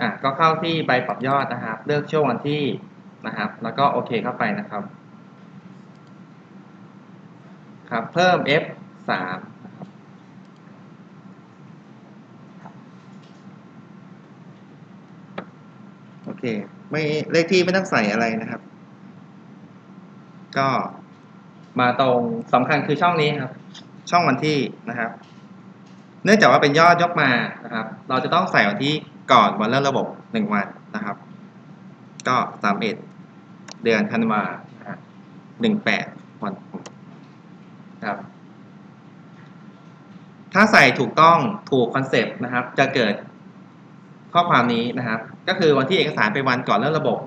อะก็เข้าที่ใบปรับยอดนะครับ เลือกช่วงวันที่นะครับ แล้วก็โอเคเข้าไปนะครับ ครับ เพิ่ม F สามนะครับโอเค ไม่เลขที่ไม่ต้องใส่อะไรนะครับ ก็มาตรงสำคัญคือช่องนี้ครับ ช่องวันที่นะครับ เนื่องจากว่าเป็นยอดยกมานะครับ เราจะต้องใส่วันที่ก่อนวันเริ่มระบบหนึ่งวันนะครับ ก็สามเอ็ดเดือนธันวาหนึ่งแปดวันครับ ถ้าใส่ถูกต้องถูกคอนเซปต์นะครับ จะเกิดข้อความนี้นะครับ ก็คือวันที่เอกสารเป็นวันก่อนเริ่มระบบ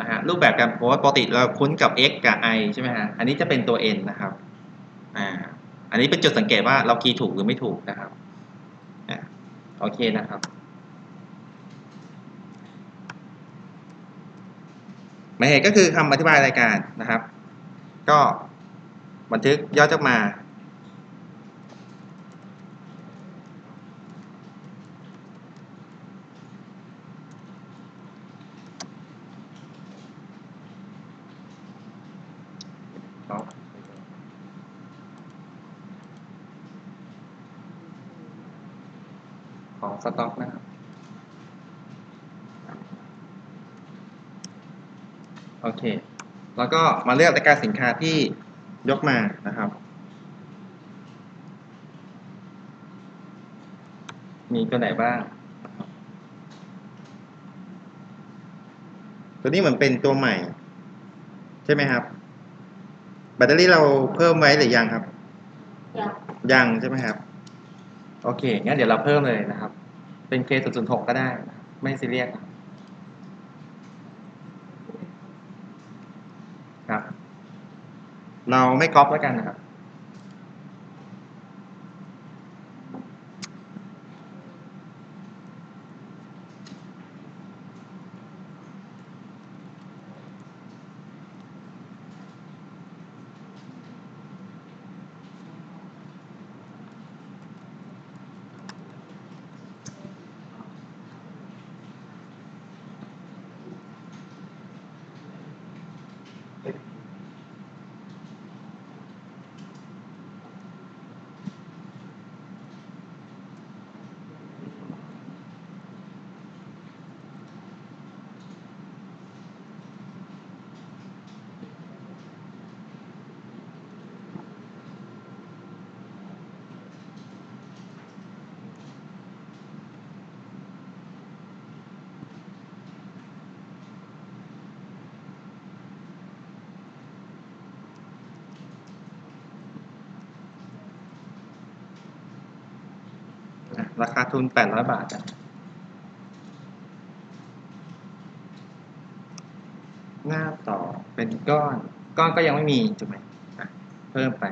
นะฮะรูปแบบการโพสต์ปกติเราคุ้นกับ x กับ i ใช่ไหมฮะอันนี้จะเป็นตัว n นะครับอ่าอันนี้เป็นจุดสังเกตว่าเราคีย์ถูกหรือไม่ถูกนะครับอ่าโอเคนะครับ หมายเหตุก็คือคำอธิบายรายการนะครับ ก็บันทึกย่อจอกมา ของสต็อกนะครับ โอเค แล้วก็มาเลือกรายการสินค้าที่ยกมานะครับ มีตัวไหนบ้างตัวนี้เหมือนเป็นตัวใหม่ ใช่ไหมครับ แบตเตอรี่เราเพิ่มไว้หรือยังครับอยากยังใช่ไหมครับ โอเคงั้นเดี๋ยวเราเพิ่มเลยนะครับ เป็น K 0 0 6ก็ได้นะครับไม่ซีเรียสนะครับครับ เราไม่ก๊อปแล้วกันนะครับ ราคาทุน 800 บาทนะหน้าต่อเป็นก้อน ก้อนก็ยังไม่มีถูกไหมเพิ่มไป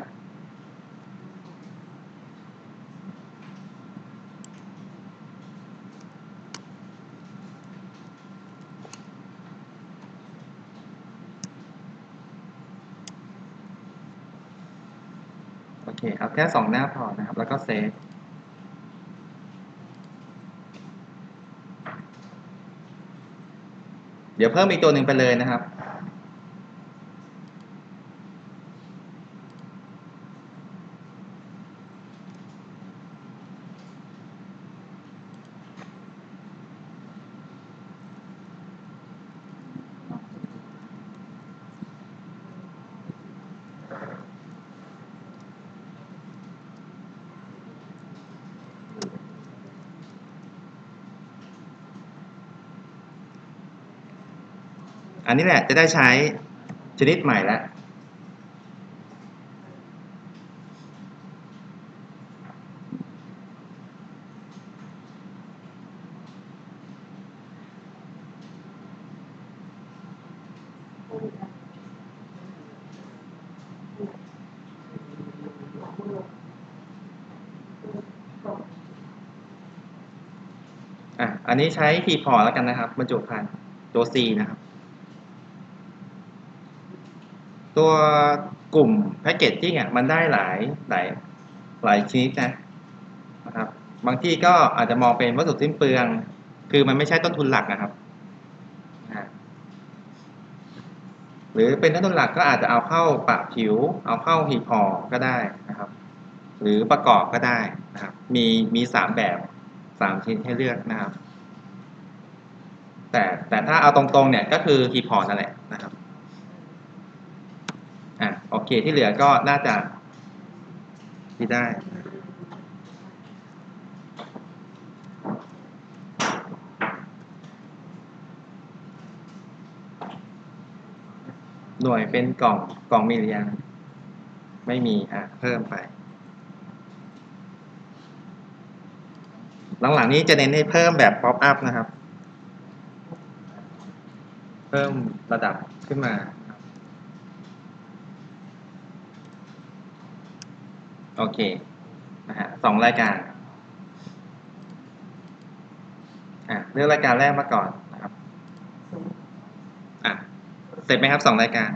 โอเค เอาแค่สองหน้าพอนะครับ แล้วก็เซฟ ดี๋ยวเพิ่มอีกตัวหนึ่งไปเลยนะครับ อันนี้แหละจะได้ใช้ชนิดใหม่แล้วอะอันนี้ใช้คีย์พอร์ตแล้วกันนะครับบรรจุภัณฑ์ตัว C นะครับ ตัวกลุ่มแพคเกจจิ้งอะมันได้หลายหลายหลายชนิดนะนะครับ บางที่ก็อาจจะมองเป็นวัสดุสิ้นเปลือง คือมันไม่ใช่ต้นทุนหลักนะครับ หรือเป็นต้นทุนหลักก็อาจจะเอาเข้าปะผิว เอาเข้าหีบห่อก็ได้นะครับ หรือประกอบก็ได้นะครับ มีมีสามแบบสามชิ้นให้เลือกนะครับ แต่แต่ถ้าเอาตรงๆเนี่ยก็คือหีบห่อนั่นแหละ อะโอเคที่เหลือก็น่าจะที่ได้หน่วยเป็นกล่องกล่องมีหรือยังไม่มีอะเพิ่มไป หลังๆนี้จะเน้นให้เพิ่มแบบป๊อปอัพนะครับ เพิ่มระดับขึ้นมา โอเคนะฮะสองรายการอะเลือกรายการแรกมาก่อนนะครับอะเสร็จไหมครับสองรายการ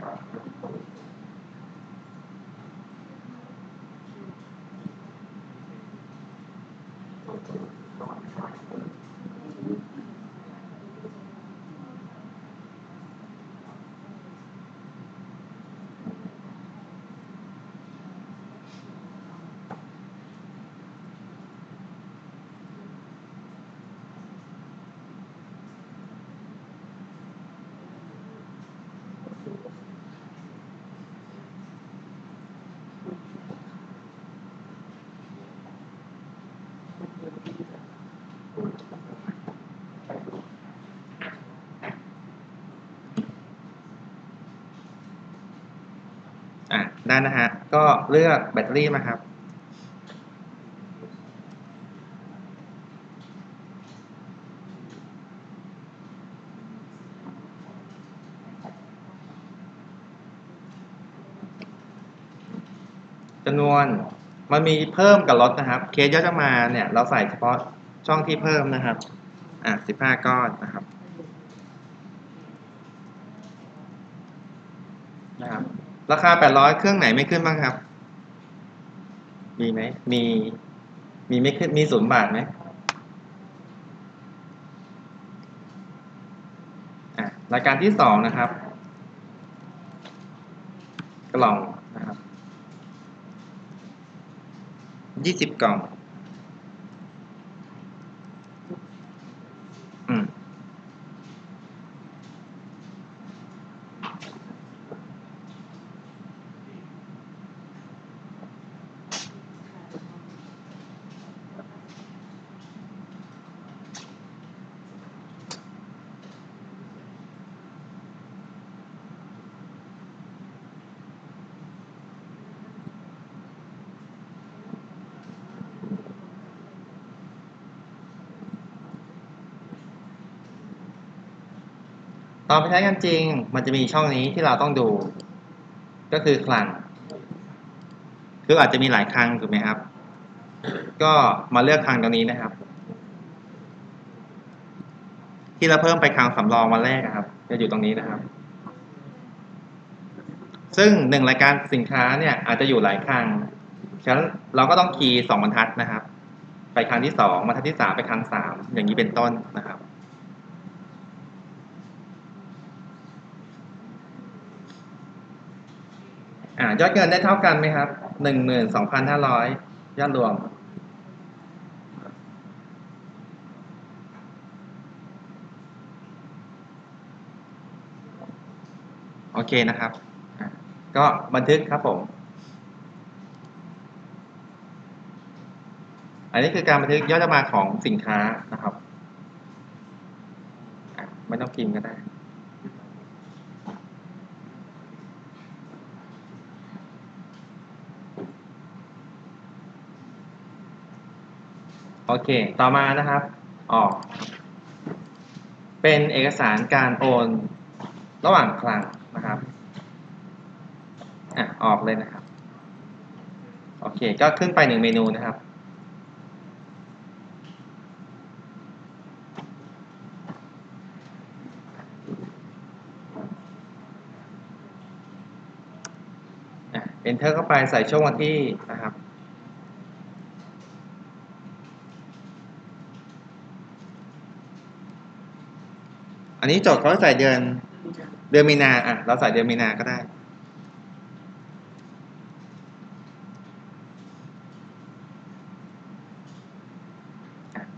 อะ ได้นะฮะ ก็เลือกแบตเตอรี่มาครับ จำนวนมันมีเพิ่มกับลดนะครับ เคสย่อจะมาเนี่ย เราใส่เฉพาะช่องที่เพิ่มนะครับ อะสิบห้าก้อนนะครับ นะครับ ราคาแปดร้อยเครื่องไหนไม่ขึ้นบ้างครับ มีไหม มี มีไม่ขึ้น มีศูนย์บาทไหมอะรายการที่สองนะครับ กล่องนะครับยี่สิบกล่อง ตอนไปใช้กันจริง มันจะมีช่องนี้ที่เราต้องดู ก็คือคลัง คืออาจจะมีหลายคลังถูกไหมครับ ก็มาเลือกคลังตรงนี้นะครับ ที่เราเพิ่มไปคลังสำรองวันแรกนะครับ จะอยู่ตรงนี้นะครับ ซึ่งหนึ่งรายการสินค้าเนี่ยอาจจะอยู่หลายคลังฉะนั้นเราก็ต้องคีย์สองบรรทัดนะครับ ไปครั้งที่สองบรรทัดที่สามไปครั้งสามอย่างนี้เป็นต้นนะครับ อ่ายอดเงินได้เท่ากันไหมครับหนึ่งหมื่นสองพันห้าร้อยยอดรวม โอเคนะครับ ก็บันทึกครับผม อันนี้คือการบันทึกยอดจำมาของสินค้านะครับ ไม่ต้องพิมพ์ก็ได้ โอเค ต่อมานะครับ ออก เป็นเอกสารการโอนระหว่างคลังนะครับอะออกเลยนะครับ โอเค ก็ขึ้นไปหนึ่งเมนูนะครับอะ enter เข้าไปใส่ช่วงวันที่นะครับ อันนี้โจทย์เขาใส่เดือนเดือนมีนาอะเราใส่เดือนมีนาก็ได้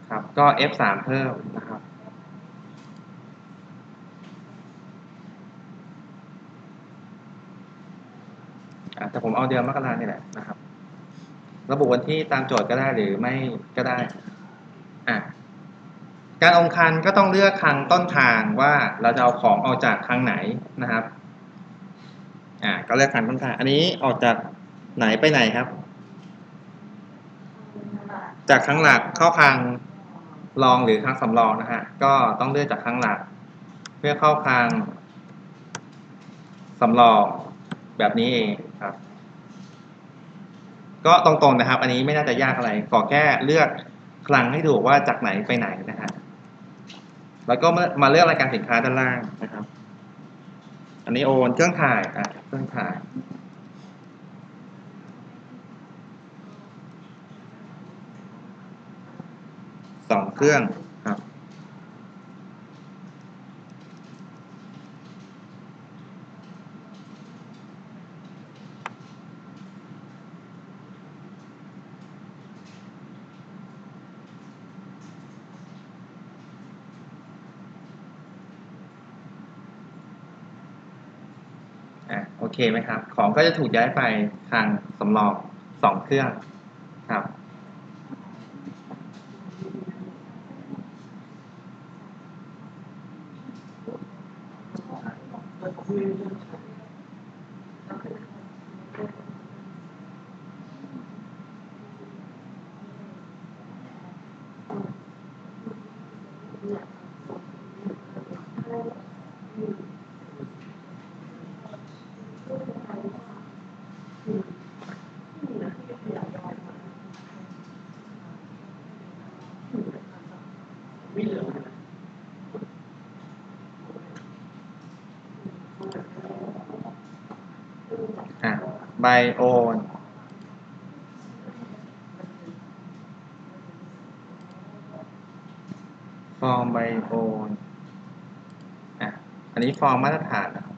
ครับก็ F3 เพิ่มนะครับแต่ผมเอาเดือนมกราเนี่แหละนะครับ ระบุวันที่ตามโจทย์ก็ได้หรือไม่ก็ได้อะ การองคันก็ต้องเลือกคลังต้นทางว่าเราจะเอาของออกจากคลังไหนนะครับ อ่า ก็เลือกคลังต้นทาง อันนี้ออกจากไหนไปไหนครับ จากคลังหลักเข้าคลังรองหรือคลังสำรองนะฮะ ก็ต้องเลือกจากคลังหลัก เพื่อเข้าคลังสำรองแบบนี้เองครับ ก็ตรงๆนะครับ อันนี้ไม่น่าจะยากอะไรขอแค่เลือกคลังให้ถูกว่าจากไหนไปไหนนะฮะ แล้วก็มาเลือกรายการสินค้าด้านล่างนะครับ อันนี้โอนเครื่องถ่ายอะเครื่องถ่าย สองเครื่องะโอเคไหมครับ ของก็จะถูกย้ายไปทางสำรองสองเครื่องครับ อะไบโอนฟอร์มไบโอนอะอันนี้ฟอร์มมาตรฐานนะครับ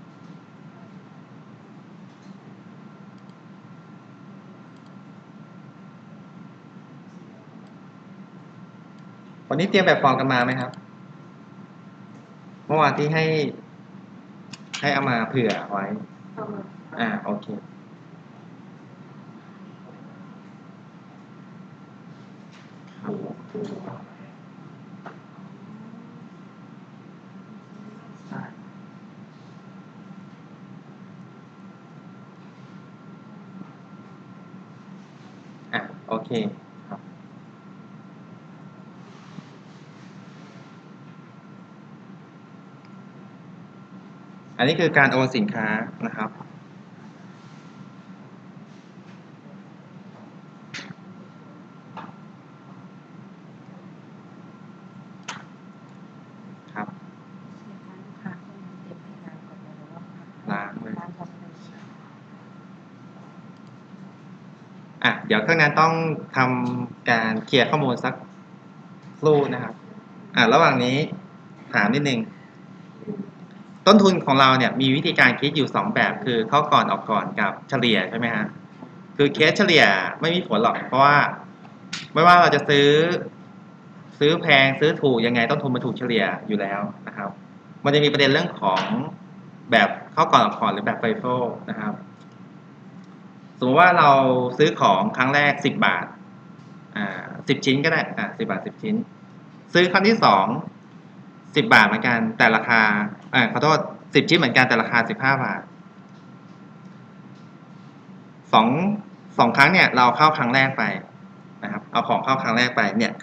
วันนี้เตรียมแบบฟอร์มกันมาไหมครับ เมื่อวานที่ให้ ให้เอามาเผื่อไว้ อ่า โอเค อะ โอเคครับ อันนี้คือการโอนสินค้านะครับ ครับล้างเลยอะเดี๋ยวเครื่องนั้นต้องทำการเคลียร์ข้อมูลสักครู่นะครับ อะระหว่างนี้ถามนิดนึง ต้นทุนของเราเนี่ยมีวิธีการคิดอยู่สองแบบคือเข้าก่อนออกก่อนกับเฉลี่ยใช่ไหมฮะคือเคสเฉลี่ยไม่มีผลหรอกเพราะว่า ไม่ว่าเราจะซื้อ ซื้อแพงซื้อถูกยังไงต้นทุนมันถูกเฉลี่ยอยู่แล้วนะครับ มันจะมีประเด็นเรื่องของแบบเข้าก่อนออกก่อนหรือแบบไฟโฟนะครับ สมมติว่าเราซื้อของครั้งแรกสิบบาทอ่าสิบชิ้นก็ได้อ่าสิบาทสิบชิ้น ซื้อครั้งที่สอง สิบบาทเหมือนกันแต่ราคาอ่าขอโทษสิบชิ้นเหมือนกันแต่ราคาสิบห้าบาทสองสองครั้งเนี่ยเราเข้าครั้งแรกไปนะครับเอาของเข้าครั้งแรกไปเนี่ยก็